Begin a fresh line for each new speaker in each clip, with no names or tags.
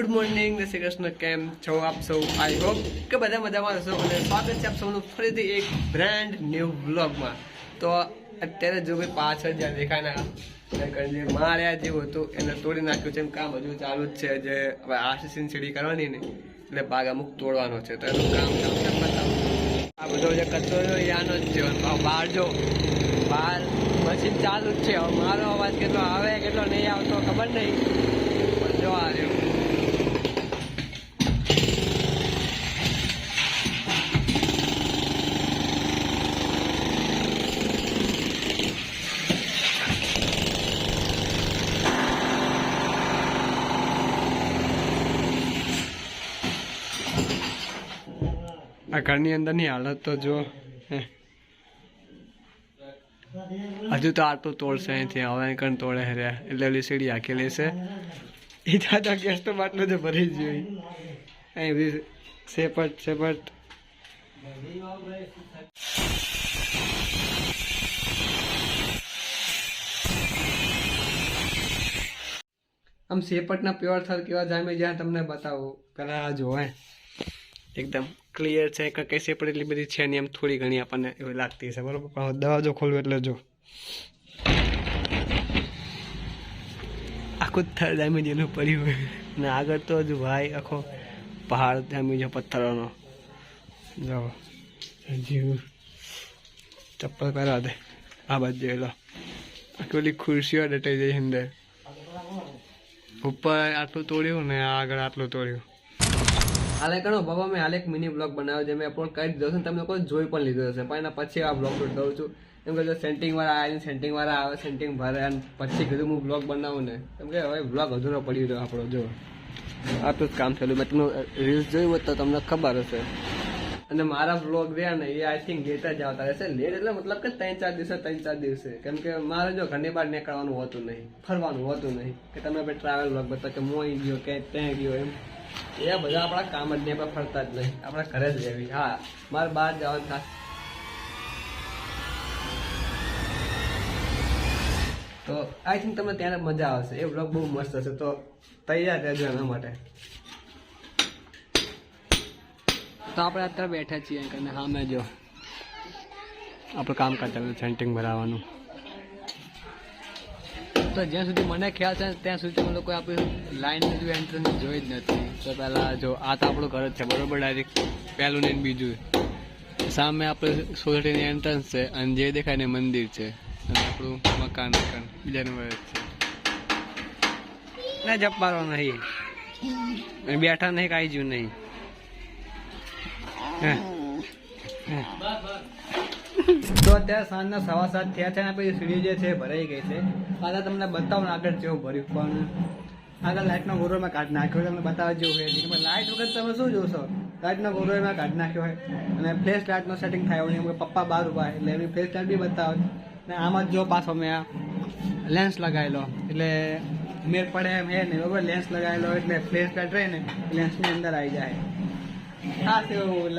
જય શ્રી કૃષ્ણ કેમ છો આપ સૌ આઈ હોપ કે બધા મજામાં હશો અને સ્વાગત છે આપ સૌનું ફરીથી એક બ્રાન્ડ ન્યૂ વ્લોગમાં તો અત્યારે જો ભાઈ પાછળ જ્યાં દેખાય ના ત્યાં જે માર્યા જેવું હતું, એને તોડી નાખ્યું છે કામ હજુ ચાલુ જ છે. જે હવે આરસીસી સીડી કરવાની ને, એટલે ભાગ અમુક તોડવાનો છે. તો એનું કામ તમને બતાવું. આ બધો જે કચરો છે આનો જ છે. બહાર જો બહાર મશીન ચાલુ જ છે. હવે મારો અવાજ કેટલો આવે, કેટલો નહીં આવતો ખબર નહીં. આ ઘરની અંદરની હાલત તો જો. હજુ તો આટલું તોડશે અહીંથી, હવે કણ તોડે રહ્યા. એટલે ઓલી સીડી આખી લેશે. એ દાદા ગેસ તો બાટલો તો ભરી જ જોઈ અહીં બધી સેપટ સેપટ આમ સેપટના પ્યોર થર કેવા જામે જ્યાં તમને બતાવું. પહેલાં આ જો હે. એકદમ ક્લિયર છે કે કઈ પણ એટલી બધી છે નહીં એમ થોડી ઘણી આપણને એવી લાગતી છે બરાબર? પણ દવા જો એટલે જો. આખું થર જામી જેલું પડ્યું અને આગળ તો હજુ ભાઈ આખો પહાડ છે પથ્થરોનો. જો. હજી ચપ્પલ પહેરવા દે. આ બાજુ જોઈ લો. આખી ઓલી ખુરશીઓ ડટાઈ જાય અંદર. ઉપર આટલું તોડ્યું ને આગળ આટલું તોડ્યું. હાલે કણો બાબા મેં હાલ એક મિની બ્લોગ બનાવ્યો છે, મેં અપલોડ કરી દીધો છે તમે લોકો જોઈ પણ લીધો હશે. પણ એના પછી આ બ્લોગ દઉં છું. એમ કે જો સેન્ટિંગ વાળા આવે સેન્ટિંગ વાળા આવે સેન્ટિંગ ભરે અને પછી કીધું, હું બ્લોગ બનાવું ને. એમ કે હવે બ્લોગ અધૂરો પડી રહ્યો આપણો, જો. આટલું જ કામ થયેલું. મેં તમને રીલ્સ જોયું હોત તો તમને ખબર હશે. અને મારા બ્લોગ રહ્યા ને, એ આઈ થિંક લેટ જ આવતા રહેશે. લેટ એટલે મતલબ કે ત્રણ ચાર દિવસે ત્રણ ચાર દિવસે. કેમ કે મારે જો ઘરની બહાર નીકળવાનું હોતું નહીં, ફરવાનું હોતું નહીં, કે તમે ટ્રાવેલ બ્લોગ બતાવો કે અહીં ગયો કે ત્યાં ગયો એમ. એ બધા આપણા કામ જ નહીં ફરતા જ નહીં. આપણે ઘરે જ રહેવી. હા, મારે બહાર જવાનું થાય તો આઈ થિંક તમને ત્યારે મજા આવશે. એ બ્લોગ બહુ મસ્ત હશે. તો તૈયાર રહેજો એના માટે. તો આપણે અત્યારે બેઠા છીએ અને હા, મેં જો. આપણે કામ કરતા સેન્ટિંગ ભરાવાનું. તો જ્યાં સુધી મને ખ્યાલ છે ત્યાં સુધી મને લોકો આપણી લાઈન બીજું એન્ટ્રન્સ જોઈ જ નથી. તો પહેલાં જો, આ તો આપણું ઘર જ છે, બરોબર? ડાયરેક્ટ પહેલું ને બીજું. સામે આપણે સોસાયટીની એન્ટ્રન્સ છે અને જે દેખાય ને મંદિર છે. અને આપણું મકાન મકાન બીજા નંબર છે. ના જપવાનો નહીં. અને બેઠા નહીં, કાંઈ જ્યું નહીં. હે. તો અત્યારે સાંજના સવા સાત થયા છે ને પછી સીડી જે છે ભરાઈ ગઈ છે. પાછા તમને બતાવું આગળ જેવું ભર્યું, પણ આગળ લાઇટનો ગોરો મેં કાઢી નાખ્યો તમને બતાવવા જેવું હોય લાઇટ વગર તમે શું જોશો? લાઇટનો ગોરો મેં કાઢી નાખ્યો હોય અને ફ્લેશ લાઇટનો સેટિંગ થાય એવું નહીં પપ્પા બહાર ઊભા એટલે એમની ફ્લેશ લાઇટ બી બતાવે ને આમાં જ પાછો મેં આ લેન્સ લગાવેલો, એટલે મેર પડે એમ હે ને બરાબર? લેન્સ લગાવેલો એટલે ફ્લેશ લાઇટ રહે ને લેન્સની અંદર આવી જાય. હા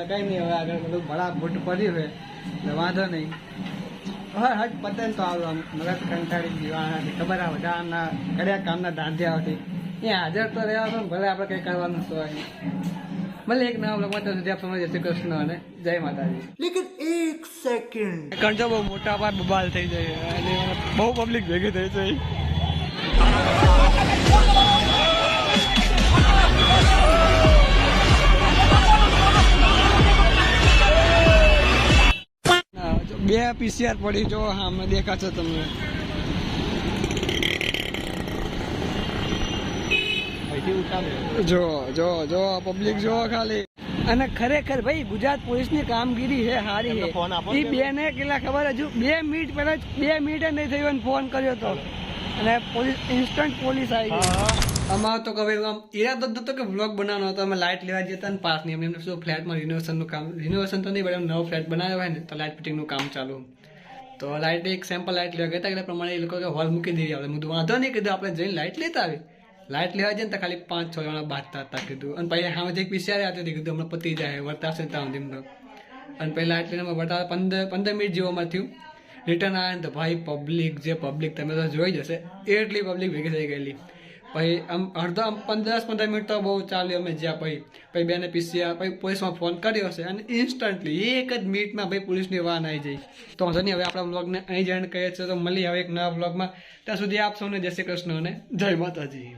લગાવી નહીં, હવે આગળ બધું ભડા ભૂટ પડ્યું એટલે વાંધો નહીં. હા હજ પતે તો આવું આમ મગજ કંટાળી જીવાના ખબર આ બધા આમના કર્યા કામના દાંધિયાઓથી એ હાજર તો રહેવાનું ભલે આપણે કંઈ કરવાનું તો હોય. ભલે એક નવા લખવા તો સુધી આપણે જય શ્રી કૃષ્ણ અને જય માતાજી.
લેકિન એક સેકન્ડ
કંટો બહુ મોટા પાર બબાલ થઈ જાય. અને બહુ પબ્લિક ભેગી થઈ જાય. બે પીસીઆર પડી જો હા અમે દેખાશો તમને. જો જો જો પબ્લિક જો ખાલી. અને ખરેખર ભાઈ ગુજરાત પોલીસની કામગીરી છે સારી છે. એ બે ને કેટલા ખબર હજુ? બે મિનિટ પહેલા બે મિનિટ નહીં થયું ફોન કર્યો તો. અને પોલીસ ઇન્સ્ટન્ટ પોલીસ આવી ગઈ. અમારો તો કવે આમ ઈરાદો જ હતો કે વ્લોગ બનાવવાનો હતો. અમે લાઇટ લેવા જતા ને પાસ નહીં એમને શું ફ્લેટમાં રિનોવેશનનું કામ રિનોવેશન તો નહીં, પણ એમ નવો ફ્લેટ બનાવ્યો હોય ને, તો લાઇટ ફિટિંગનું કામ ચાલુ. તો લાઇટ એક સેમ્પલ લાઇટ લેવા ગયા એટલે પ્રમાણે એ લોકો કે હોલ મૂકી દેવી આપણે હું વાંધો નહીં, કીધું, આપણે જઈને લાઇટ લેતા આવી લાઇટ લેવા જઈએ ને તો ખાલી પાંચ છ જણા બાંધતા હતા, કીધું. અને પછી સામે એક પીસીઆર આવતી હતી, કીધું, હમણાં પતી જાય, વર્તાશે ત્યાં સુધી અને પહેલાં લાઇટ લઈને વર્તા પંદર પંદર મિનિટ જેવામાં થયું. રિટર્ન આવ્યા ને તો ભાઈ પબ્લિક જે પબ્લિક તમે તો જોઈ જશે એટલી પબ્લિક ભેગી થઈ ગયેલી. પછી આમ અડધો દસ પંદર મિનિટ તો બહુ ચાલ્યું અમે જ્યાં પછી. પછી બેને પીસ્યા પછી પોલીસમાં ફોન કર્યો હશે અને ઇન્સ્ટન્ટલી એક જ મિનિટમાં ભાઈ પોલીસની વાન આવી જાય. તો વાંધો હવે આપણા બ્લોગને અહીં જઈને કહીએ છીએ. તો મળી હવે એક નવા બ્લોગમાં ત્યાં સુધી આપ સૌને જય શ્રી કૃષ્ણ અને જય માતાજી.